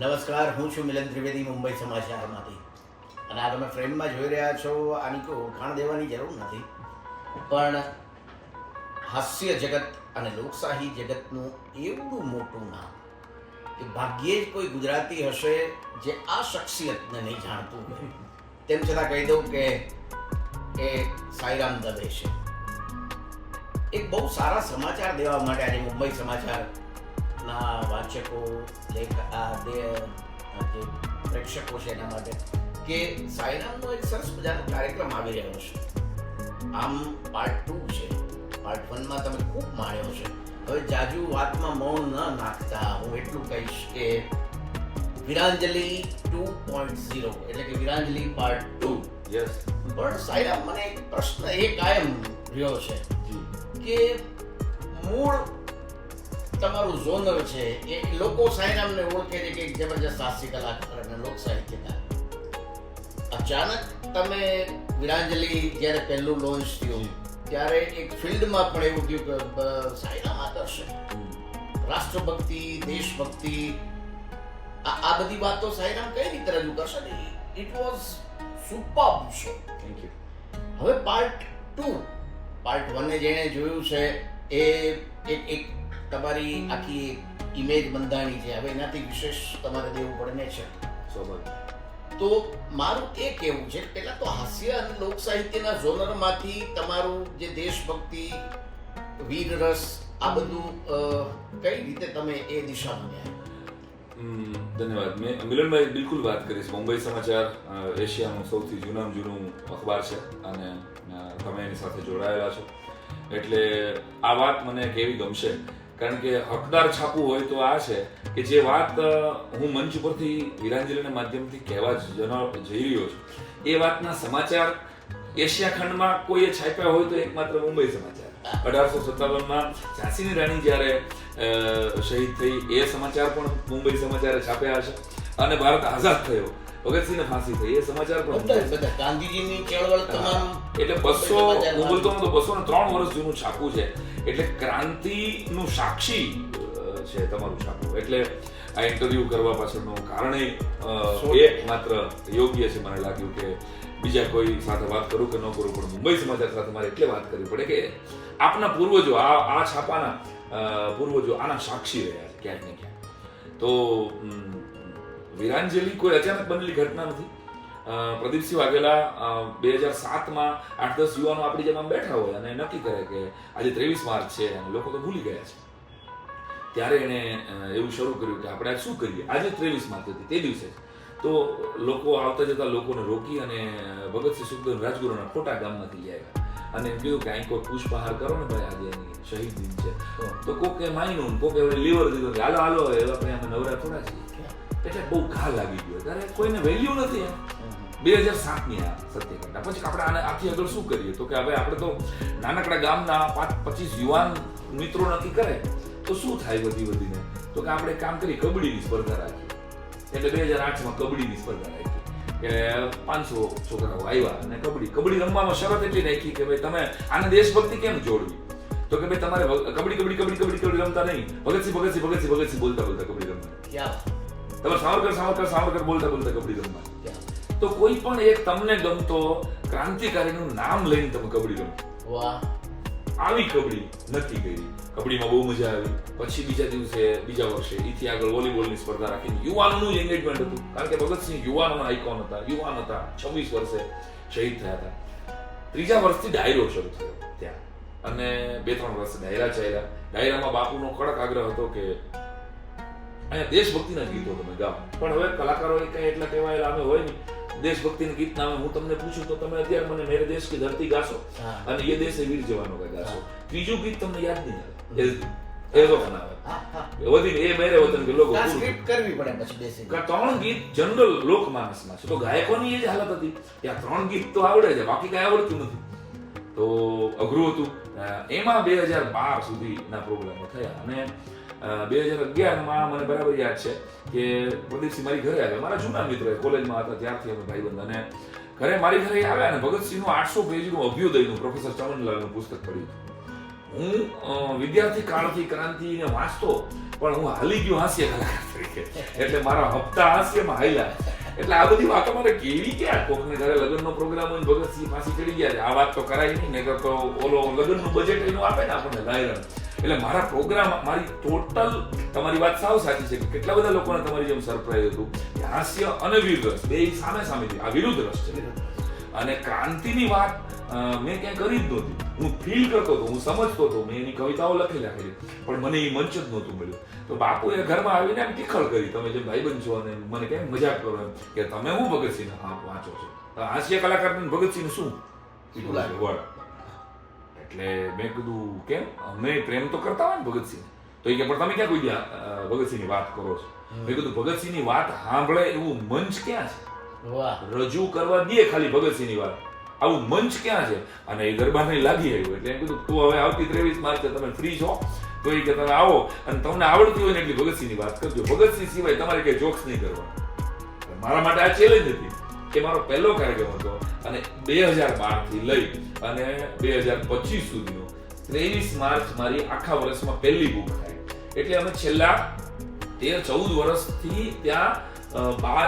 નમસ્કાર, હું છું મિલન ત્રિવેદી, મુંબઈ સમાચારમાંથી. અને આ તમે ફ્રેમમાં જોઈ રહ્યા છો, આની કોઈ ઓળખાણ દેવાની જરૂર નથી. પણ હાસ્ય જગત અને લોકશાહી જગતનું એવું મોટું નામ કે ભાગ્યે જ કોઈ ગુજરાતી હશે જે આ શખ્સિયતને નહીં જાણતું હોય. તેમ છતાં કહી દઉં કે એ સાઈરામ દવે છે. એક બહુ સારા સમાચાર દેવા માટે આજે મુંબઈ સમાચારના વાચકો આ જે પ્રેક્ષકો છે એના માટે કે સાયરામનો એક સરસ મજાનો કાર્યક્રમ આવી રહ્યો છે. આમ પાર્ટ ટુ છે. પાર્ટ વનમાં તમે ખૂબ માણ્યો છે. હવે જાજુ વાતમાં મૌન ન નાખતા હું એટલું કહીશ કે વિરાંજલિ ટુ પોઈન્ટ ઝીરો એટલે કે વિરાંજલિ પાર્ટ ટુ યસ પણ સાયરામ મને એક પ્રશ્ન એ કાયમ રહ્યો છે કે મૂળ તમારું ઝોનર છે એ લોકો સાયરામને ઓળખે છે કે એક જબરજસ્ત હાસ્ય કલાકાર અને લોક સાહિત્યકાર. અચાનક તમે વિરાંજલિ જ્યારે પહેલું લોન્ચ થયું ત્યારે એક ફિલ્ડમાં પણ એવું થયું કે સાયરામ આદર્શ રાષ્ટ્રભક્તિ દેશભક્તિ આ આ બધી વાતો સાયરામ કઈ રીતે રજૂ કરશે? It was super show thank you હવે પાર્ટ ટુ પાર્ટ વનને જેણે જોયું છે એ એક એક તમારી આખી ઇમેજ બંધાણી છે. હવે એનાથી વિશેષ તમારે દેવું પડે છે. સ્વાભાવિક. તો મારું એ કહેવું છે કે તો હાસ્ય અને લોક સાહિત્યના ઝોનરમાંથી તમારું જે દેશભક્તિ વીર રસ આ બધું કઈ રીતે તમે એ દિશામાં ગયા? ધન્યવાદ. મેં મિલનભાઈ બિલકુલ વાત કરીશ મુંબઈ સમાચાર એશિયાનું સૌથી જૂનામાં જૂનું અખબાર છે અને તમે એની સાથે જોડાયેલા છો. એટલે આ વાત મને કેવી ગમશે કારણ કે હકદાર છાપું હોય તો આ છે કે જે વાત હું મંચ ઉપરથી વિરાંજલીના માધ્યમથી કહેવા જઈ રહ્યો છું. એ વાતના સમાચાર એશિયા ખંડમાં કોઈએ છાપ્યા હોય તો એકમાત્ર મુંબઈ સમાચાર. અઢારસો સત્તાવનમાં ઝાંસીની રાણી જ્યારે શહીદ થઈ એ સમાચાર પણ મુંબઈ સમાચારે છાપ્યા હશે. અને ભારત આઝાદ થયો. ભગતસિંહને ફાંસી થઈ એ સમાચાર પણ બધા ગાંધીજીની ચળવળ તમામ એટલે બસો. હું બોલતો હતો બસો ને ત્રણ વર્ષ જૂનું છાપું છે. એટલે ક્રાંતિનું સાક્ષી છે તમારું છાપું. એટલે આ ઇન્ટરવ્યુ કરવા પાછળનું કારણ એ માત્ર યોગ્ય છે મને લાગ્યું કે બીજા કોઈ સાથે વાત કરું કે ન કરું પણ મુંબઈ સમાચાર સાથે મારે એટલે વાત કરવી પડે કે આપના પૂર્વજો આ આ છાપાના પૂર્વજો આના સાક્ષી રહ્યા છે ક્યાંક ને ક્યાંક તો વિરાંજલી કોઈ અચાનક બનેલી ઘટના નથી. પ્રદીપસિંહ વાઘેલા બે હજાર સાતમાં આઠ દસ યુવાનો આપણી જેમ બેઠા હોય અને નક્કી કરે કે આજે ત્રેવીસ માર્ચ છે અને લોકો તો ભૂલી ગયા છે. ત્યારે એણે એવું શરૂ કર્યું કે આપણે શું કરીએ? આજે ત્રેવીસ માર્ચ હતી તે દિવસે તો લોકો આવતા જતા લોકોને રોકી અને ભગતસિંહ સુખદેવ રાજગુરુના ખોટા ગામમાંથી લઈ આવ્યા. અને એમ કીધું કે અહીં કોઈ પુષ્પહાર કરો ને ભાઈ આજે એની શહીદ દિન છે. તો કોકે માયનું કોકે લીવર દીધું હાલો હાલો એવા આપણે અમે નવરા થોડા છીએ. એટલે બહુ ઘા લાગી ગયો ત્યારે કોઈને વેલ્યુ નથી. બે હજાર સાતની આ સત્યઘટના પછી આપણે આને આથી આગળ શું કરીએ? તો કે હવે આપણે તો નાનકડા ગામના પાંચ પચીસ યુવાન મિત્રો નક્કી કરે, તો શું થાય વધી વધીને? તો કે આપણે કામ કરી કબડ્ડીની સ્પર્ધા રાખી એટલે બે હજાર આઠમાં કબડ્ડીની સ્પર્ધા રાખી. કે પાંચસો છોકરાઓ આવ્યા અને કબડ્ડી કબડ્ડી રમવામાં શરત એટલી રાખી કે ભાઈ તમે આને દેશભક્તિ કેમ જોડવી? તો કે ભાઈ તમારે કબડ્ડી કબડ્ડી કબડ્ડી કબડ્ડી કબડ્ડી રમતા નહીં. ભગતસિંહ ભગતસિંહ ભગતસિંહ ભગતસિંહ બોલતા બોલતા કબડ્ડી રમવા તમારે સાવરકર સાવરકર સાવરકર બોલતા બોલતા કબડ્ડી રમવા. તો કોઈ પણ એક તમને ગમતો ક્રાંતિકારીનું નામ લઈને તમે કબડ્ડી રમો. વાહ. આવી કબડ્ડી નથી કરી. કબડ્ડીમાં બહુ મજા આવી. પછી બીજા દિવસે બીજા વર્ષે એથી આગળ વોલીબોલની સ્પર્ધા રાખીને યુવાનનું એન્ગેજમેન્ટ હતું. કારણ કે ભગતસિંહ યુવાનોના આઇકોન હતા યુવાન હતા છવ્વીસ વર્ષે શહીદ થયા હતા. ત્રીજા વર્ષથી ડાયરો શરૂ થયો ત્યાં. અને બે ત્રણ વર્ષ ડાયરા ચાલ્યા ડાયરામાં બાપુનો કડક આગ્રહ હતો કે અહીંયા દેશભક્તિના ગીતો તમે ગાઓ. પણ હવે કલાકારો કઈ એટલા કહેવાયેલા અમે હોય નહીં. દેશભક્તિના ગીત નામે હું તમને પૂછું તો તમે અત્યારે મને મેરે દેશ કે ધરતી ગાશો. અને એ દેશે વીર જવાનો કઈ ગાશો. ત્રીજું ગીત તમને યાદ નહીં આવે. એઝો બનાવે હા એ મેરે વતન કે લોકો કરવી પડે પછી કે ત્રણ ગીત જનરલ લોકમાનસમાં છે. તો ગાયકોની એ જ હાલત હતી કે આ ત્રણ ગીત તો આવડે છે બાકી કઈ આવડતું નથી. તો અઘરું હતું. એમાં બે હજાર બાર સુધીના પ્રોબ્લેમો થયા. અને બે હજાર અગિયારમાં મને બરાબર યાદ છે કે પ્રદીપસિંહ મારી ઘરે આવ્યા. મારા જૂના મિત્ર કોલેજમાં હતા, ત્યારથી અમે ભાઈબંધ અને ઘરે મારી ઘરે આવ્યા અને ભગતસિંહનું આઠસો પેજનું અભ્યુદયનું પ્રોફેસર ચમનલાલનું પુસ્તક પડ્યું હું વિદ્યાર્થી કાળથી ક્રાંતિને વાંચતો, પણ હું હાલી ગયો હાસ્ય કલાકાર તરીકે. એટલે મારા હપ્તા હાસ્યમાં હાલ્યા. એટલે આ બધી વાતો મને કેવી ક્યાં કોકને ઘરે લગ્નનો પ્રોગ્રામ હોય ભગતસિંહ પાસે ચડી ગયા આ વાત તો કરાય નહીં, નહીતર તો ઓલો લગ્નનું બજેટ એનું આપે ને આપણને લાયરન. એટલે મારા પ્રોગ્રામ મારી ટોટલ તમારી વાત સાવ સાચી છે કે કેટલા બધા લોકોને તમારી જેમ સરપ્રાઈઝ હતું. કે હાસ્ય અને વિરુદ્ધ રસ બે સામે સામે છે આ વિરુદ્ધ રસ છે. અને ક્રાંતિની વાત મેં ક્યાંય કરી જ નહોતી. હું ફીલ કરતો હતો હું સમજતો હતો મેં એની કવિતાઓ લખી રાખેલી. પણ મને એ મંચ જ નહોતું મળ્યું. તો બાપુએ ઘરમાં આવીને એમ ટીખળ કરી તમે જેમ ભાઈબંધ છો અને મને કેમ મજાક કરો એમ? કે તમે હું ભગતસિંહ વાંચો છો? હાસ્ય કલાકાર ભગતસિંહ શું? લાગે? છે વળ એટલે મેં કીધું કેમ? અમે પ્રેમ તો કરતા હોય ને ભગતસિંહ. તો એ કે પણ તમે ક્યાં કોઈ ભગતસિંહની વાત કરો છો? મેં કીધું ભગતસિંહની વાત સાંભળે એવું મંચ ક્યાં છે? રજૂ કરવા દે ખાલી ભગતસિંહની વાત. આવું મંચ ક્યાં છે? અને એ ગરબાને લાગી આવ્યું. એટલે એમ કીધું તું હવે આવતી ત્રેવીસ માર્ચે તમે ફ્રી છો તો એ કે તમે આવો અને તમને આવડતી હોય ને એટલી ભગતસિંહની વાત કરજો. ભગતસિંહ સિવાય તમારે કઈ જોક્સ નહીં કરવા મારા માટે આ ચેલેન્જ હતી. કે મારો પહેલો કાર્યક્રમ હતો અને બે હજાર બારથી લઈ અને બે હજાર પચીસ સુધીનો. ત્રેવીસ માર્ચ મારી આખા વર્ષમાં પહેલી બુક થાય. એટલે અમે છેલ્લા તેર ચૌદ વર્ષથી ત્યાં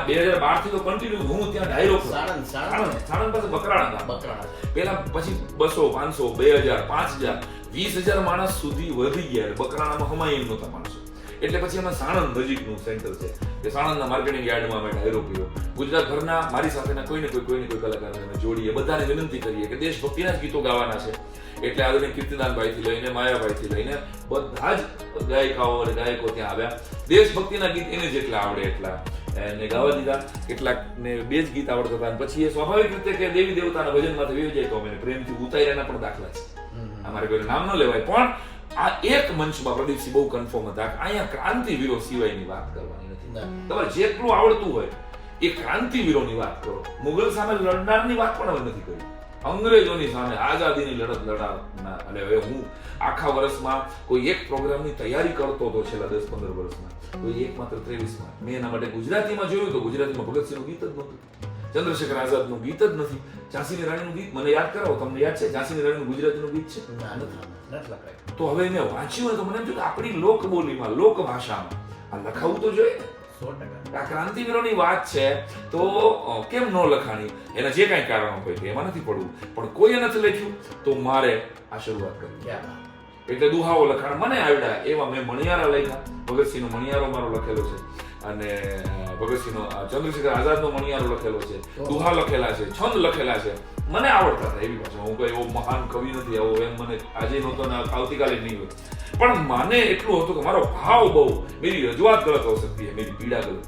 બે હજાર બારથી તો કન્ટિન્યુ હું ત્યાં ડાયરો સાણંદ, સાણંદ. સાણંદ પાસે બકરાણા હતા. બકરાણા. પેલા પછી બસો પાંચસો બે હજાર પાંચ હજાર વીસ હજાર માણસ સુધી વધી ગયા. બકરાણામાં હમાય એમ નહોતા માણસો. એટલે પછી અમે સાણંદ નજીકનું સેન્ટર છે. કે સાણંદના માર્કેટિંગ યાર્ડમાં અમે ડાયરો પીવો ગુજરાતભરના મારી સાથેના કોઈને કોઈ કોઈને કોઈ કલાકારને અમે જોડીએ. બધાને વિનંતી કરીએ કે દેશભક્તિના જ ગીતો ગાવાના છે. એટલે આદરણીય કીર્તિદાનભાઈથી લઈને માયાભાઈથી લઈને બધા જ ગાયિકાઓ અને ગાયકો ત્યાં આવ્યા. દેશભક્તિના ગીત એને જેટલા આવડે એટલા એને ગાવા દીધા. કેટલાકને બે જ ગીત આવડતા હતા. પછી એ સ્વાભાવિક રીતે કે દેવી દેવતાના ભજનમાંથી વેવી જાય તો અમે પ્રેમથી ઉતાર્યાના પણ દાખલા છે. અમારે કોઈ નામ ન લેવાય. પણ આ એક મંચમાં પ્રદીપસિંહ બહુ કન્ફર્મ હતા અહીંયા ક્રાંતિવીરો સિવાયની વાત કરવાની નથી. તમારે જેટલું આવડતું હોય એ ક્રાંતિવીરોની વાત કરો. મુગલ સામે લડનારની વાત પણ હવે નથી કરી. અંગ્રેજોની સામે આઝાદીની લડત લડાવના અને હવે હું આખા વર્ષમાં કોઈ એક પ્રોગ્રામની તૈયારી કરતો હતો છેલ્લા દસ પંદર વર્ષમાં. તો એક માત્ર ત્રેવીસમાં. મેં એના માટે ગુજરાતીમાં જોયું તો ગુજરાતીમાં ભગતસિંહનું ગીત જ નહોતું. ચંદ્રશેખર આઝાદનું ગીત જ નથી. ઝાંસીની રાણીનું ગીત મને યાદ કરાવો તમને યાદ છે? ઝાંસીની રાણીનું ગુજરાતીનું ગીત છે? ના તો હવે મેં વાંચ્યું ને તો મને એમ થયું કે આપણી લોકબોલીમાં લોકભાષામાં આ લખાવું તો જોઈએ ને. આ ક્રાંતિવીરોની વાત છે તો કેમ ન લખાણી? એના જે કાંઈ કારણો હોય તે એમાં નથી પડવું. પણ કોઈએ નથી લખ્યું તો મારે આ શરૂઆત કરવી એટલે દુહાઓ લખાણ મને આવડ્યા એવા મેં મણિયારા લખ્યા. ભગતસિંહનો મણિયારો મારો લખેલો છે. અને ભગતસિંહનો ચંદ્રશેખર આઝાદનો મણિયારો લખેલો છે દુહા લખેલા છે છંદ લખેલા છે. મને આવડતા હતા એવી ભાષા. હું કોઈ એવો મહાન કવિ નથી આવો એમ મને આજે નહોતો ને આવતીકાલે નહીં હોય. પણ મને એટલું હતું કે મારો ભાવ બહુ મેરી રજૂઆત ગલત હો શકતી હે મેરી પીડા ગલત.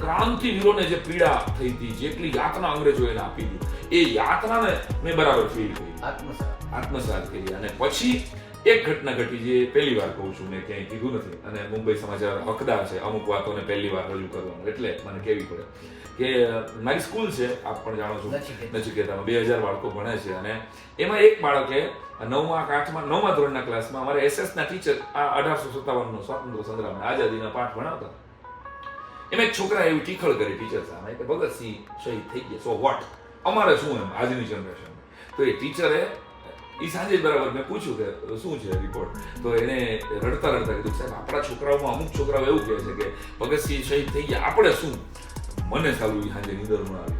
ક્રાંતિવીરોને જે પીડા થઈ હતી જેટલી યાતના અંગ્રેજો એને આપી હતી એ યાતનાને મેં બરાબર ફીલ કરી. આત્મસાત. આત્મસાત કરી. અને પછી એક ઘટના ઘટી જે પહેલી વાર કહું છું મેં ક્યાંય કીધું નથી. અને મુંબઈ સમાચાર હકદાર છે. અમુક વાતોને પહેલી વાર રજૂ કરવાનું. એટલે મને કહેવી પડે કે મારી સ્કૂલ છે આપ પણ જાણો છો નચિકેતા. નચિકેતામાં બે હજાર બાળકો ભણે છે. અને એમાં એક બાળકે નવમા આઠમા નવમા ધોરણના ક્લાસમાં અમારે એસએસ ના ટીચર આ અઢારસો સત્તાવનનો સ્વાતંત્ર્ય સંગ્રામ આઝાદીના પાઠ ભણાવતા. એમ એક છોકરા એવી ટીખળ કરી ટીચર સામે કે ભગતસિંહ શહીદ થઈ ગયા. સો વોટ અમારે શું એમ? આજની જનરેશન તો એ ટીચરે એ સાંજે જ બરાબર મેં પૂછ્યું કે શું છે રિપોર્ટ તો એને રડતા રડતા કીધું સાહેબ આપણા છોકરાઓમાં અમુક છોકરાઓ એવું કહે છે કે ભગતસિંહ શહીદ થઈ ગયા આપણે શું? મને સારું સાંજે નિંદરમાં આવી.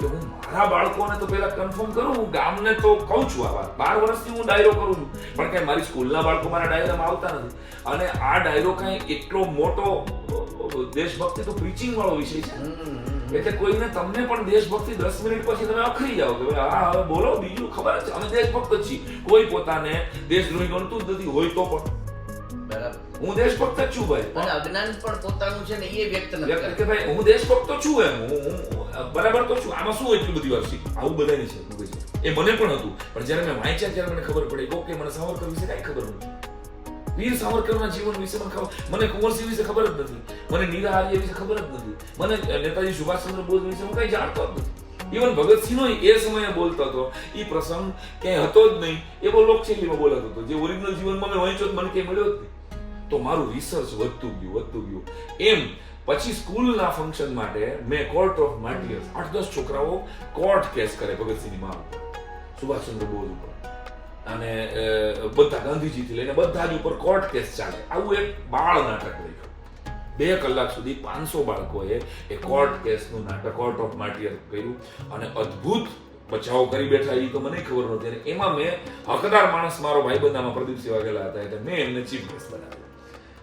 કે હું મારા બાળકોને તો પહેલા કન્ફર્મ કરું હું ગામને તો કહું છું આ વાત. બાર વર્ષથી હું ડાયરો કરું છું. પણ કાંઈ મારી સ્કૂલના બાળકો મારા ડાયરામાં આવતા નથી. અને આ ડાયરો કઈ એટલો મોટો દેશભક્તિ તો પ્રીચિંગ વાળો વિષય છે. એટલે કોઈને તમને પણ દેશભક્તિ દસ મિનિટ પછી તમે અખરી જાઓ કે ભાઈ હા હવે બોલો બીજું ખબર છે. અમે દેશભક્ત છીએ. કોઈ પોતાને દેશદ્રોહી ગણતું જ નથી હોય તો પણ. બરાબર. હું દેશભક્ત જ છું ભાઈ. અને અજ્ઞાન પણ પોતાનું છે ને એ વ્યક્ત નથી કે ભાઈ હું દેશભક્ત છું એમ. હું બરાબર તો છું. આમાં શું એટલી બધી વાત શીખ આવું બધાની છે. એ મને પણ હતું. પણ જ્યારે મેં વાંચ્યા ત્યારે મને ખબર પડી ઓકે મને સાવરકર વિશે કાંઈ ખબર નથી. વીર સાવરકરના જીવન વિશે મને ખબર મને કુંવરસિંહ વિશે ખબર જ નથી મને નીરા આર્ય વિશે ખબર જ નથી મને નેતાજી સુભાષચંદ્ર બોઝ વિશે હું કઈ જાણતો જ નથી ઇવન ભગતસિંહનો એ સમયે બોલતો હતો એ પ્રસંગ ક્યાંય હતો જ નહીં એવો લોકશૈલીમાં બોલાતો હતો જે ઓરિજિનલ જીવનમાં મેં વાંચ્યો મને ક્યાંય મળ્યો જ નહીં તો મારું રિસર્ચ વધતું ગયું વધતું ગયું એમ પછી સ્કૂલના ફંક્શન માટે મેં કોર્ટ ઓફ માર્ટિયર્સ આઠ દસ છોકરાઓ કોર્ટ કેસ કરે ભગતસિંહની માં ઉપર સુભાષચંદ્ર બોઝ ઉપર. અને બધા ગાંધીજીથી લઈને બધા જ ઉપર કોર્ટ કેસ ચાલે. આવું એક બાળ નાટક લખ્યું બે કલાક સુધી પાંચસો બાળકોએ એ કોર્ટ કેસનું નાટક કોર્ટ ઓફ માર્ટિયર કર્યું અને અદ્ભુત બચાવ કરી બેઠા એ તો મને ખબર નહોતી. અને એમાં મેં હકદાર માણસ મારો ભાઈબંધ આમાં પ્રદીપસિંહ વાઘેલા હતા એટલે મેં એમને ચીફ ગેસ્ટ બનાવ્યો.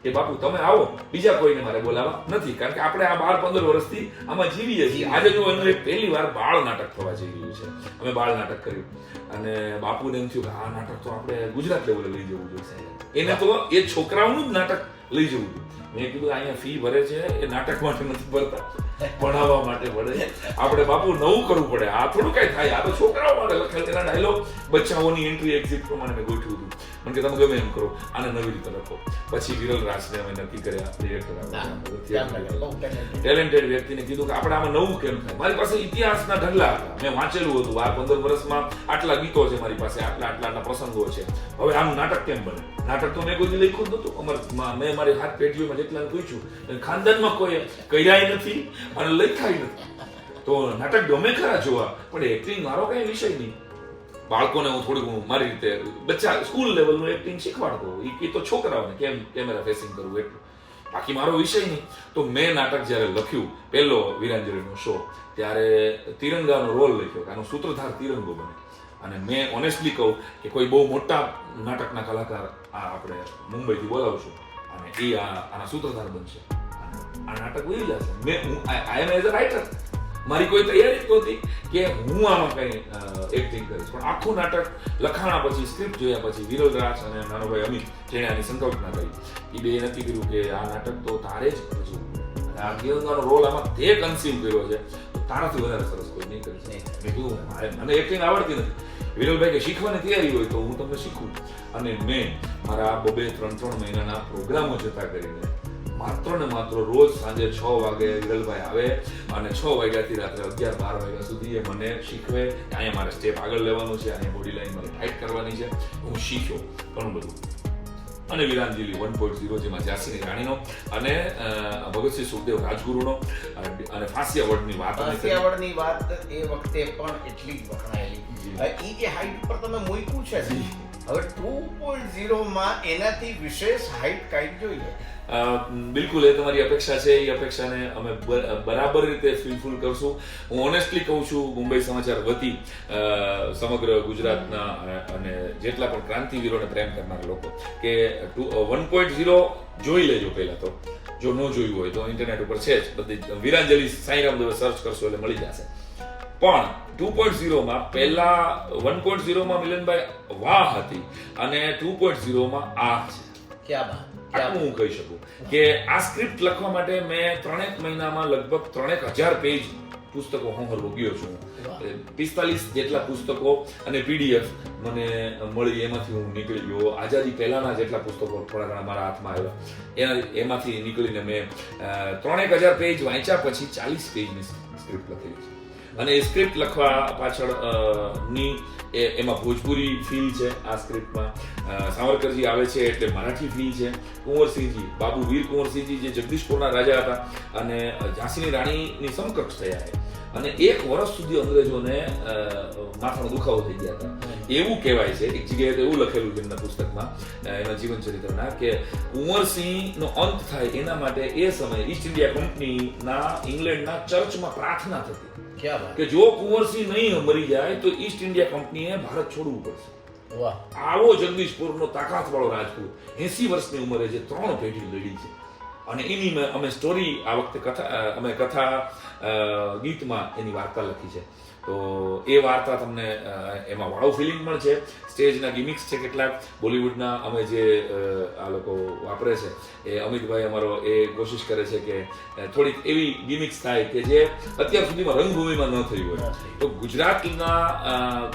કે બાપુ, તમે આવો. બીજા કોઈને મારે બોલાવવા નથી, કારણ કે આપણે આ બાર પંદર વર્ષથી આમાં જીવીએ છીએ. આજે જો એનું એક પહેલી વાર બાળ નાટક થવા જઈ રહ્યું છે. અમે બાળ નાટક કર્યું. અને બાપુને એમ થયું કે આ નાટક તો આપણે ગુજરાત લેવલે લઈ જવું જોઈએ. એને તો એ છોકરાઓનું જ નાટક લઈ જવું જોઈએ. મેં કીધું, અહીંયા ફી ભરે છે, એ નાટક માટે નથી ભરતા. ભણાવવા માટે ભરે. આપણે બાપુ નવું કરવું પડે. આ થોડું કઈ થાય. આ તો છોકરાઓ માટે લખેલ એના ડાયલોગ બચ્ચાઓની એન્ટ્રી એક્ઝિટ પ્રમાણે મેં ગોઠવ્યું હતું. મને કે તમે ગમે એમ કરો આને નવી રીતે લખો પછી વિરલ રાજને અમે નક્કી કર્યા ડિરેક્ટર ટેલેન્ટેડ વ્યક્તિને કીધું કે આપણે આમાં નવું કેમ થાય મારી પાસે ઇતિહાસના ઢગલા હતા મેં વાંચેલું હતું આ પંદર વર્ષમાં આટલા ગીતો છે મારી પાસે આટલા આટલા આટલા પ્રસંગો છે હવે આનું નાટક કેમ બને નાટક તો મેં કોઈ લખ્યું જ નતું અમર મેં મારી હાથ પેઢીઓમાં જેટલાને પૂછ્યું અને ખાનદાનમાં કોઈ કર્યાય નથી અને લખાય નથી તો નાટક ગમે ખરા જોવા પણ એક્ટિંગ મારો કઈ વિષય નહીં બાળકોને હું થોડી હું મારી રીતે બચ્ચા સ્કૂલ લેવલનું એક્ટિંગ શીખવાડતો એ તો છોકરાઓને કેમ કેમેરા ફેસિંગ કરવું એટલું. બાકી મારો વિષય નહીં. તો મેં નાટક જ્યારે લખ્યું, પહેલો વીરાંજલિનો શો ત્યારે તિરંગાનો રોલ લખ્યો, કે આનો સૂત્રધાર તિરંગો બને. અને મેં ઓનેસ્ટલી કહું કે કોઈ બહુ મોટા નાટકના કલાકાર આ આપણે મુંબઈથી બોલાવશું, અને એ આ, આના સૂત્રધાર બનશે. આ નાટક વહી જશે મેં, હું આઈ એમ એઝ અ રાઇટર મારી કોઈ તૈયારી જ નહોતી કે હું આમાં કંઈ એક્ટિંગ કરીશ. પણ આખું નાટક લખાણા પછી સ્ક્રિપ્ટ જોયા પછી વિરોધ રાજ અને નાનોભાઈ અમિત જેણે આની સંકલ્પના કરી. એ બે નક્કી કર્યું કે આ નાટક તો તારે જ ભજવું અને આ ગિરંગાનો રોલ આમાં તે કન્સીવ કર્યો છે. તારાથી વધારે સરસ કોઈ નહીં કરી શકે. મેં કીધું, મારે, મને એક્ટિંગ આવડતી નથી. વિરલભાઈ કે, શીખવાની તૈયારી હોય તો હું તમને શીખું અને મેં મારા બબે ત્રણ ત્રણ મહિનાના પ્રોગ્રામો જતા કરીને માત્ર ને માત્ર રોજ સાંજે છ વાગે વિરલભાઈ આવે અને છ વાગ્યાથી રાત્રે અગિયાર બાર વાગ્યા સુધી એ મને શીખવે કે અહીંયા મારે સ્ટેપ આગળ લેવાનું છે અહીંયા બોડી લાઈન મારે ટાઈટ કરવાની છે. હું શીખ્યો ઘણું બધું. અને વિરાંજલી વન પોઈન્ટ ઝીરો જેમાં ઝાંસીની રાણીનો અને ભગતસિંહ સુખદેવ રાજગુરુનો અને ફાંસી એવોર્ડની વાત અમે કરી. વાત એ વખતે પણ એટલી જ વખણાયેલી. એ હાઈટ પર તમે મૂક્યું છે હવે ટુ પોઈન્ટ ઝીરોમાં એનાથી વિશેષ હાઇટ કાંઈક જોઈએ. બિલકુલ, એ તમારી અપેક્ષા છે, એ અપેક્ષાને અમે બરાબર રીતે ફિલફુલ કરશું. હું ઓનેસ્ટલી કહું છું, મુંબઈ સમાચાર વતી સમગ્ર ગુજરાતના અને જેટલા પણ ક્રાંતિવીરોને પ્રેમ કરનારા લોકો, કે ટુ વન પોઈન્ટ ઝીરો જોઈ લેજો પહેલાં તો. જો ન જોયું હોય તો ઇન્ટરનેટ ઉપર છે જ. બધી વિરાંજલી સાંઈરામ દવે સર્ચ કરશો એટલે મળી જશે. પણ ટુ પોઈન્ટ ઝીરોમાં પહેલા વન પોઈન્ટ ઝીરોમાં મિલનભાઈ વાહ હતી અને ટુ પોઈન્ટ ઝીરોમાં આ છે. ક્યાં બાત આટલું હું કહી શકું કે આ સ્ક્રિપ્ટ લખવા માટે મેં ત્રણેક મહિનામાં લગભગ ત્રણેક હજાર પેજ પુસ્તકો હોંહરવો ગયો છું. પિસ્તાલીસ જેટલા પુસ્તકો અને પીડીએફ મને મળી એમાંથી હું નીકળી ગયો. આઝાદી પહેલાના જેટલા પુસ્તકો થોડા ઘણા મારા હાથમાં આવ્યા. એના એમાંથી નીકળીને મેં ત્રણેક હજાર પેજ વાંચ્યા પછી ચાલીસ પેજની સ્ક્રિપ્ટ લખેલી છે. અને એ સ્ક્રિપ્ટ લખવા પાછળની એમાં ભોજપુરી ફીલ છે આ સ્ક્રિપ્ટમાં સાવરકરજી આવે છે એટલે મરાઠી ફીલ છે. કુંવરસિંહજી બાબુ વીર કુંવરસિંહજી જે જગદીશપુરના રાજા હતા અને ઝાંસીની રાણીની સમકક્ષ થયા છે અને એક વર્ષ સુધી અંગ્રેજોને માથાનો દુખાવો થઈ ગયા હતા. એવું કહેવાય છે. એક જગ્યાએ તો એવું લખેલું છે એમના પુસ્તકમાં એના જીવન ચરિત્રના કે કુંવરસિંહનો અંત થાય એના માટે એ સમયે ઈસ્ટ ઇન્ડિયા કંપનીના ઇંગ્લેન્ડના ચર્ચમાં પ્રાર્થના થતી. કે જો કુંવરસિંહ નહીં મરી જાય તો ઈસ્ટ ઇન્ડિયા કંપનીએ ભારત છોડવું પડશે. વાહ. આવો જગદીશપુરનો તાકાતવાળો રાજપૂત એસી વર્ષની ઉંમરે જે ત્રણ પેઢી લડી છે. અને એની અમે સ્ટોરી આ વખતે કથા અમે કથા ગીતમાં એની વાર્તા લખી છે. તો એ વાર્તા તમને એમાં વાળો ફિલિંગ પણ છે. સ્ટેજના ગિમિક્સ છે કેટલાક. બોલિવૂડના અમે જે આ લોકો વાપરે છે એ અમિતભાઈ અમારો એ કોશિશ કરે છે કે થોડીક એવી ગિમિક્સ થાય કે જે અત્યાર સુધીમાં રંગભૂમિમાં ન થઈ હોય. તો ગુજરાતના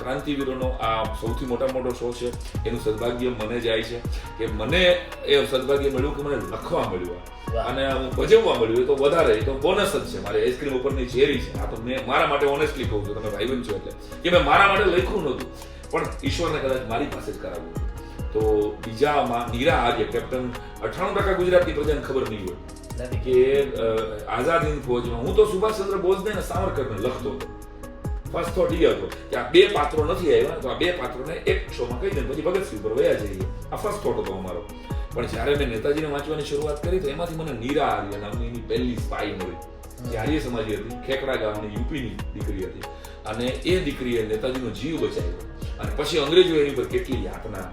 ક્રાંતિવીરોનો આ સૌથી મોટા મોટો શો છે. એનું સદભાગ્ય મને જાય છે કે મને એ સદભાગ્ય મળ્યું કે મને લખવા મળ્યું. અને હું ભજવવા મળ્યું. તો વધારે તો બોનસ જ છે. મારી આઈસ્ક્રીમ ઉપરની ચેરી છે. આ તો મેં મારા માટે ઓનેસ્ટલી કહું છું. તમે ભાઈબંધ છો એટલે. કે મેં મારા માટે લખ્યું નહોતું. પણ ઈશ્વરને કદાચ મારી પાસે જ કરાવ્યું તો બીજામાં નીરા આર્ય કેપ્ટન અઠ્ઠાણું ટકા ગુજરાતની પ્રજાને ખબર નહીં હોય. કે આઝાદ હિંદ ફોજમાં. હું તો સુભાષચંદ્ર બોઝને સાવરકરને લખતો હતો. ફર્સ્ટ થોટ એ હતો કે આ બે પાત્રો નથી આવ્યા તો આ બે પાત્રોને એક શોમાં કહી દે પછી ભગતસિંહ ઉપર વયા જઈએ. આ ફર્સ્ટ થોટ હતો અમારો. પણ જ્યારે મેં નેતાજીને વાંચવાની શરૂઆત કરી તો એમાંથી મને નીરા આર્ય નામની એની પહેલી સ્પાઈ મળી. જે સમાજી હતી ખેકડા ગામની યુપીની દીકરી હતી. અને એ દીકરીએ નેતાજીનો જીવ બચાવ્યો. અને પછી અંગ્રેજો એની પર કેટલી યાતના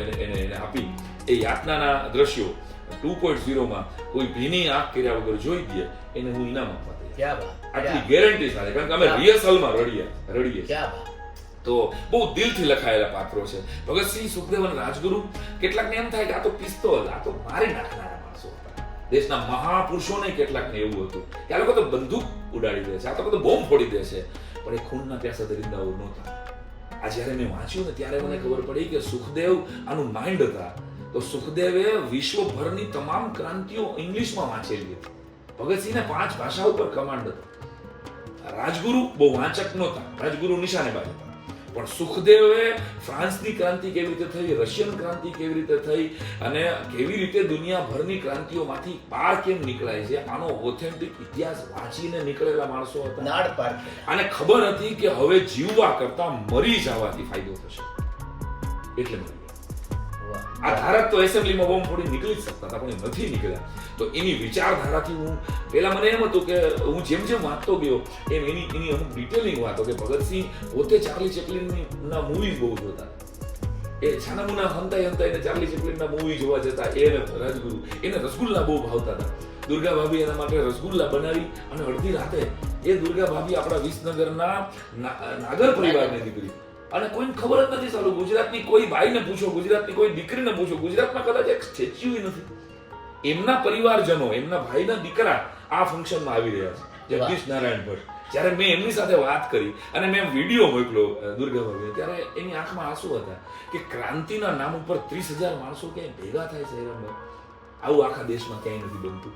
એને એને આપી. એ યાતનાના દ્રશ્યો ટુ પોઈન્ટ ઝીરોમાં કોઈ ભીની આંખ કર્યા વગર જોઈ દે એને હું ઇનામ આપવા તૈયાર આટલી ગેરંટી સાથે. કારણ કે અમે રિહર્સલમાં રડીએ રડીએ તો બહુ દિલથી લખાયેલા પાત્રો છે. ભગતસિંહ સુખદેવ અને રાજગુરુ કેટલાકને એમ થાય કે આ તો પિસ્તોલ આ તો મારી નાખનારા માણસો હતા. દેશના મહાપુરુષોને કેટલાકને એવું હતું કે આ લોકો તો બંદૂક ઉડાડી દે છે, આ લોકો તો બોમ્બ ફોડી દે છે. પણ એ ખૂનના પ્યાસા દરિંદાઓ નહોતા. આ જ્યારે મેં વાંચ્યું ને ત્યારે મને ખબર પડી કે સુખદેવ આનું માઇન્ડ હતા. તો સુખદેવે વિશ્વભરની તમામ ક્રાંતિઓ ઇંગ્લિશમાં વાંચેલી હતી. ભગતસિંહને પાંચ ભાષા ઉપર કમાન્ડ હતો. રાજગુરુ બહુ વાંચક નહોતા. રાજગુરુ નિશાનેબાજ હતા. પણ સુખદેવે ફ્રાન્સની ક્રાંતિ કેવી રીતે થઈ રશિયન ક્રાંતિ કેવી રીતે થઈ અને કેવી રીતે દુનિયાભરની ક્રાંતિઓમાંથી પાર કેમ નીકળાય છે આનો ઓથેન્ટિક ઇતિહાસ વાંચીને નીકળેલા માણસો હતા. નાડ પાર આને ખબર હતી કે હવે જીવવા કરતા મરી જવાથી ફાયદો થશે. એટલે મરી. આ ધારક તો એસેમ્બલીમાં બોમ્બ ફોડી નીકળી જ શકતા હતા, પણ નથી નીકળ્યા. તો એની વિચારધારાથી હું પહેલાં મને એમ હતું કે હું જેમ જેમ વાંચતો ગયો, એમ એની એની અમુક ડિટેલિંગ વાતો કે ભગતસિંહ પોતે ચાર્લી ચેપ્લિનની ના બહુ જોતા. એ છાનામુના હંતાઈ હંતાઈને ચાર્લી ચેપલિનના મૂવી જોવા જતા, એ રાજગુરુ, એને રસગુલ્લા બહુ ભાવતા હતા. દુર્ગા ભાભી એના માટે રસગુલ્લા બનાવી અને અડધી રાતે એ દુર્ગા ભાભી આપણા વિસનગરના ના- નાગર પરિવારની દીકરી અને કોઈને ખબર જ નથી સારું ગુજરાતની કોઈ ભાઈને પૂછો ગુજરાતની કોઈ દીકરીને પૂછો. ગુજરાતમાં કદાચ એક સ્ટેચ્યુ નથી. એમના પરિવારજનો એમના ભાઈના દીકરા આ ફંક્શનમાં આવી રહ્યા છે જગદીશ નારાયણ ભટ્ટ. જ્યારે મેં એમની સાથે વાત કરી અને મેં વીડિયો મોકલ્યો અ, દુર્ગા ભાભીને ત્યારે એની આંખમાં આંસુ હતા કે ક્રાંતિના નામ ઉપર ત્રીસ હજાર માણસો ક્યાંય ભેગા થાય છે આવું આખા દેશમાં ક્યાંય નથી બનતું.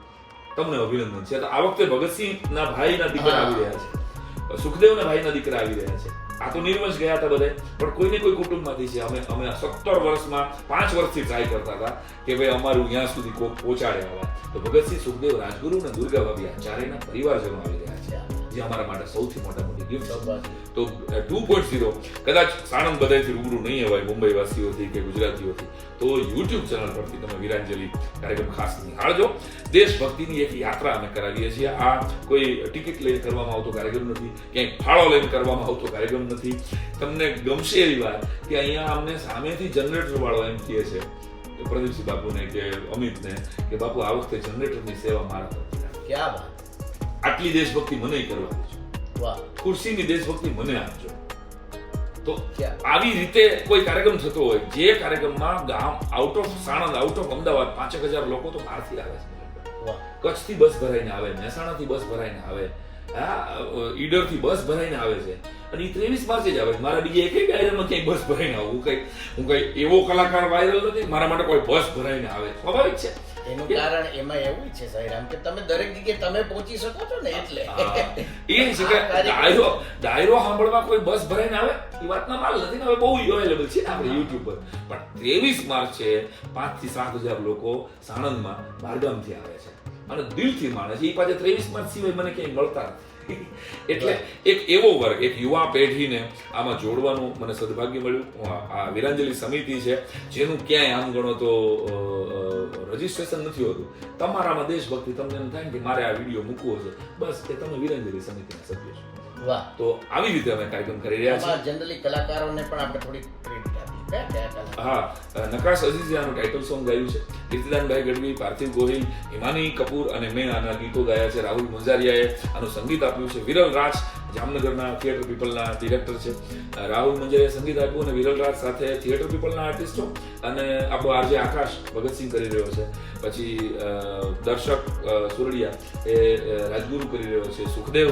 તમને અભિનંદન છે. આ વખતે ભગતસિંહના ભાઈના દીકરા આવી રહ્યા છે. સુખદેવના ભાઈના દીકરા આવી રહ્યા છે. આ તો નિર્વંશ ગયા હતા બધે પણ કોઈને કોઈ કુટુંબમાંથી છે. અમે અમે સત્તર વર્ષમાં, પાંચ વર્ષથી ટ્રાય કરતા હતા કે ભાઈ અમારું ત્યાં સુધી કોક પહોંચાડે આવા. તો ભગતસિંહ સુખદેવ રાજગુરુ અને દુર્ગા ભાભી આ ચારેયના પરિવારજનો આવી જે અમારા માટે સૌથી મોટા મોટી ગિફ્ટ તો ટુ પોઈન્ટ ઝીરો કદાચ સાણંદ બધાથી રૂબરૂ નહીં અવાય મુંબઈ વાસીઓથી કે ગુજરાતીઓથી તો યુટ્યુબ ચેનલ પરથી તમે વીરાંજલિ કાર્યક્રમ ખાસ નિહાળજો. દેશભક્તિની એક યાત્રા અમે કરાવીએ છીએ. આ કોઈ ટિકિટ લઈને કરવામાં આવતો કાર્યક્રમ નથી ક્યાંય ફાળો લઈને કરવામાં આવતો કાર્યક્રમ નથી. તમને ગમશે એવી વાત કે અહીંયા અમને સામેથી જનરેટર વાળો એમ કહે છે પ્રદીપસિંહ બાપુને કે અમિતને કે બાપુ આ વખતે જનરેટરની સેવા મારા ક્યાં વાત? આટલી દેશભક્તિ મને કરવાની છે ખુરશીની દેશભક્તિ મને આપજો. તો આવી રીતે કોઈ કાર્યક્રમ થતો હોય જે કાર્યક્રમમાં ગામ out of Sanand out of Ahmedabad પાંચેક હજાર લોકો તો બહારથી આવે છે. કચ્છથી બસ ભરાઈને આવે મહેસાણાથી બસ ભરાઈને આવે હા ઈડરથી બસ ભરાઈને આવે છે. અને એ ત્રેવીસ માર્ચે જ આવે મારા બીજા એક કાર્યક્રમમાં ક્યાંય બસ ભરાઈને આવું કઈ હું કઈ એવો કલાકાર વાયરલ નથી મારા માટે કોઈ બસ ભરાઈને આવે. સ્વાભાવિક છે. એનું કારણ એમાં એવું છે સાહેબ. કે તમે દરેક જગ્યાએ તમે પહોંચી શકો છો ને એટલે. એ છે કે ડાયરો ડાયરો સાંભળવા કોઈ બસ ભરાઈને આવે એ વાતના માલ નથી ને હવે બહુ અવેલેબલ છે ને આપણે યુટ્યુબ પર. પણ ત્રેવીસ માર્ચે પાંચથી સાત હજાર લોકો સાણંદમાં બહારગામથી આવે છે. અને દિલથી માણે છે. એ પાછા ત્રેવીસ માર્ચ સિવાય મને ક્યાંય મળતા નથી. એટલે એક એવો વર્ગ એક યુવા પેઢીને આમાં જોડવાનું મને સદભાગ્ય મળ્યું. આ- વિરાંજલિ સમિતિ છે જેનું ક્યાંય આમ ગણો તો રજિસ્ટ્રેશન નથી હોતું. તમારામાં દેશભક્તિ તમને એમ થાય ને કે મારે આ વીડિયો મૂકવો છે બસ કે તમે વીરાંજલિ સમિતિના સભ્ય છો. વાહ. તો આવી રીતે અમે કાર્યક્રમ કરી રહ્યા છીએ. જનરલી કલાકારોને પણ આપણે થોડી ક્રેડિટ આપીએ. હા નકાશ અઝીઝિયાનું ટાઇટલ સોંગ ગાયું છે. કીર્તિદાનભાઈ ગઢવી, પાર્થિવ ગોહિલ, હિમાની કપૂર અને મેં આના ગીતો ગાયા છે. રાહુલ મંજારિયાએ આનું સંગીત આપ્યું છે. વિરલ રાજ જામનગરના થિયેટર પીપલના ડિરેક્ટર છે. રાહુલ મંજરે સંગીત આપ્યું અને વિરલ રાજ સાથે થિયેટર પીપલના આર્ટિસ્ટો અને આપણો આરજે આકાશ ભગતસિંહ કરી રહ્યો છે. પછી દર્શક સુરડિયા એ રાજગુરુ કરી રહ્યો છે. સુખદેવ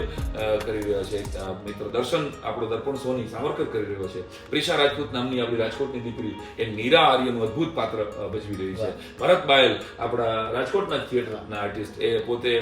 કરી રહ્યો છે. મિત્ર દર્શન આપણો દર્પણ સોની સાવરકર કરી રહ્યો છે. પ્રિશા રાજપૂત નામની આપણી રાજકોટની દીકરી એ નીરા આર્યનું અદ્ભુત પાત્ર ભજવી રહી છે. ભરત બાયલ આપણા રાજકોટના થિયેટરના આર્ટિસ્ટ એ પોતે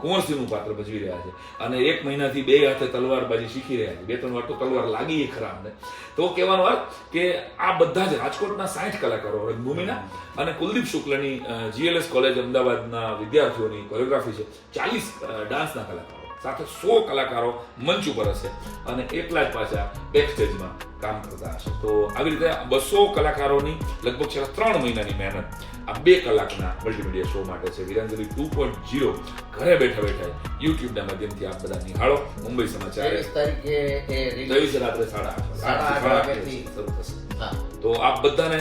કુંવરસિંહનું પાત્ર ભજવી રહ્યા છે. અને એક મહિનાથી બે હાથે તલવારબાજી શીખી રહ્યા બે ત્રણ વાર તો તલવાર લાગી ખરા અમને તો કહેવાનો અર્થ કે આ બધા જ રાજકોટના સાઠ કલાકારો રંગભૂમિના અને કુલદીપ શુક્લની જીએલએસ કોલેજ અમદાવાદના વિદ્યાર્થીઓની કોરિયોગ્રાફી છે. ચાલીસ ડાન્સના કલાકારો. સાથે સો કલાકારો મંચ ઉપર હશે અને એટલા જ પાછા બેક સ્ટેજમાં કામ કરતા હશે. તો આવી રીતે બસો કલાકારોની લગભગ છેલ્લા ત્રણ મહિનાની મહેનત આ બે કલાકના મલ્ટીમીડિયા શો માટે છે. વિરાંજલી ટુ પોઈન્ટ જીરો ઘરે બેઠા બેઠા યુટ્યુબના માધ્યમથી આપ બધા નિહાળો. મુંબઈ સમાચાર ત્રેવીસ રાત્રે સાડા આઠ સાડા. શરૂ થશે. તો આપ બધાને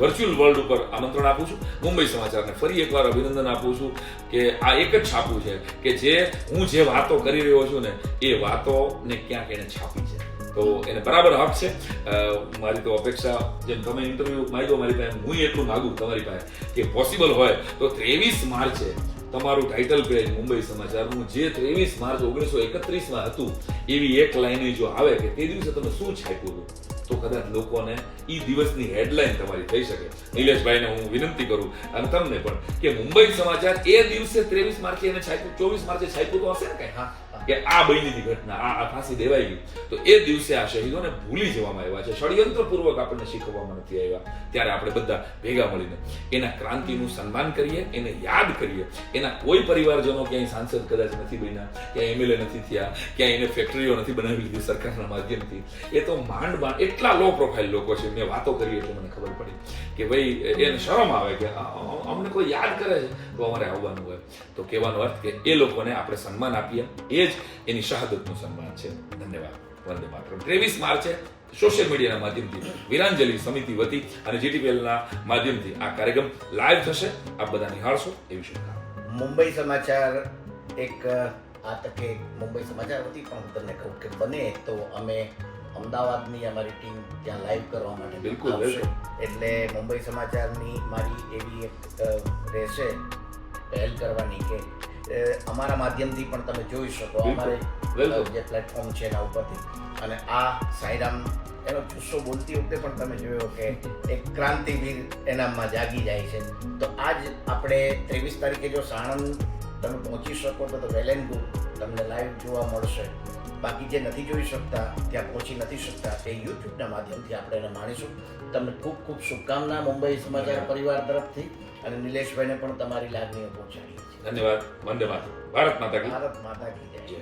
વર્ચ્યુઅલ વર્લ્ડ ઉપર આમંત્રણ આપું છું. મુંબઈ સમાચારને ફરી એકવાર અભિનંદન આપું છું કે આ એક જ છાપું છે કે જે હું જે વાતો કરી રહ્યો છું ને એ વાતોને ક્યાંક એને છાપી છે. તો એને બરાબર આપશે મારી તો અપેક્ષા, જેમ તમે ઇન્ટરવ્યુ માંગ્યો મારી પાસે હું એટલું માગું તમારી પાસે કે પોસિબલ હોય તો ત્રેવીસ માર્ચે તમારું ટાઇટલ પેજ મુંબઈ સમાચારનું જે ત્રેવીસ માર્ચ ઓગણીસો એકત્રીસમાં હતું, એવી એક લાઈને જો આવે કે તે દિવસે તમે શું છાપ્યું હતું, તો કદાચ લોકોને એ દિવસની હેડલાઇન તમારી થઈ શકે. નિલેશભાઈને હું વિનંતી કરું, અને તમને પણ, કે મુંબઈ સમાચાર એ દિવસે ત્રેવીસ માર્ચે એને છાપ્યું ચોવીસ માર્ચે છાપ્યું તો હશે ને કઈ? હા. કે આ બની ઘટના, આ ફાંસી દેવાઈ ગઈ. તો એ દિવસે આ શહીદોને ભૂલી જવામાં આવ્યા છે. ષડયંત્રપૂર્વક આપણને શીખવવામાં નથી આવ્યા. ત્યારે આપણે બધા ભેગા મળીને એના ક્રાંતિનું સન્માન કરીએ, એને યાદ કરીએ. એના કોઈ પરિવારજનો ક્યાંય સાંસદ કદાચ નથી બન્યા, ક્યાંય એમએલએ નથી થયા, ક્યાંય એને ફેક્ટરીઓ નથી બનાવી લીધી સરકારના માધ્યમથી. એ તો માંડ માંડ એટલા લો પ્રોફાઇલ લોકો છે. મેં વાતો કરી એટલે મને ખબર પડી કે ભાઈ, એને શરમ આવે કે અમને કોઈ યાદ કરે છે? તો અમારે આવવાનું હોય. તો કહેવાનો અર્થ કે એ લોકોને આપણે સન્માન આપીએ. એ જ એની શહાદતનું સન્માન છે. ધન્યવાદ. વંદે માતરમ. ત્રેવીસ માર્ચે સોશિયલ મીડિયાના માધ્યમથી વિરાંજલિ સમિતિ વતી અને જીટીપીએલના માધ્યમથી આ કાર્યક્રમ લાઈવ થશે. આપ બધા નિહાળશો એવી શુભકામના મુંબઈ સમાચાર એક આ તકે મુંબઈ સમાચાર વતી પણ હું તમને કહું કે બને તો અમે અમદાવાદની અમારી ટીમ ત્યાં લાઈવ કરવા માટે બિલકુલ, એટલે મુંબઈ સમાચારની મારી એવી રહેશે પહેલ કરવાની કે અમારા માધ્યમથી પણ તમે જોઈ શકો. અમારે. જે પ્લેટફોર્મ છે એના ઉપરથી. અને આ સાઈરામ એનો જુસ્સો બોલતી વખતે પણ તમે જોયો કે એક ક્રાંતિવીર એનામાં જાગી જાય છે. તો આજ આપણે ત્રેવીસ તારીખે જો સાણંદ તમે પહોંચી શકો તો તો વેલ એન્ડ ગુડ તમને લાઈવ જોવા મળશે. બાકી જે નથી જોઈ શકતા ત્યાં પહોંચી નથી શકતા એ યુટ્યુબના માધ્યમથી આપણે એને માણીશું. તમને ખૂબ ખૂબ શુભકામના મુંબઈ સમાચાર પરિવાર તરફથી અને નિલેશભાઈને પણ તમારી લાગણીઓ પહોંચાડીએ છીએ ધન્યવાદ. વંદે ભારત માતા ભારત માતા કી જય.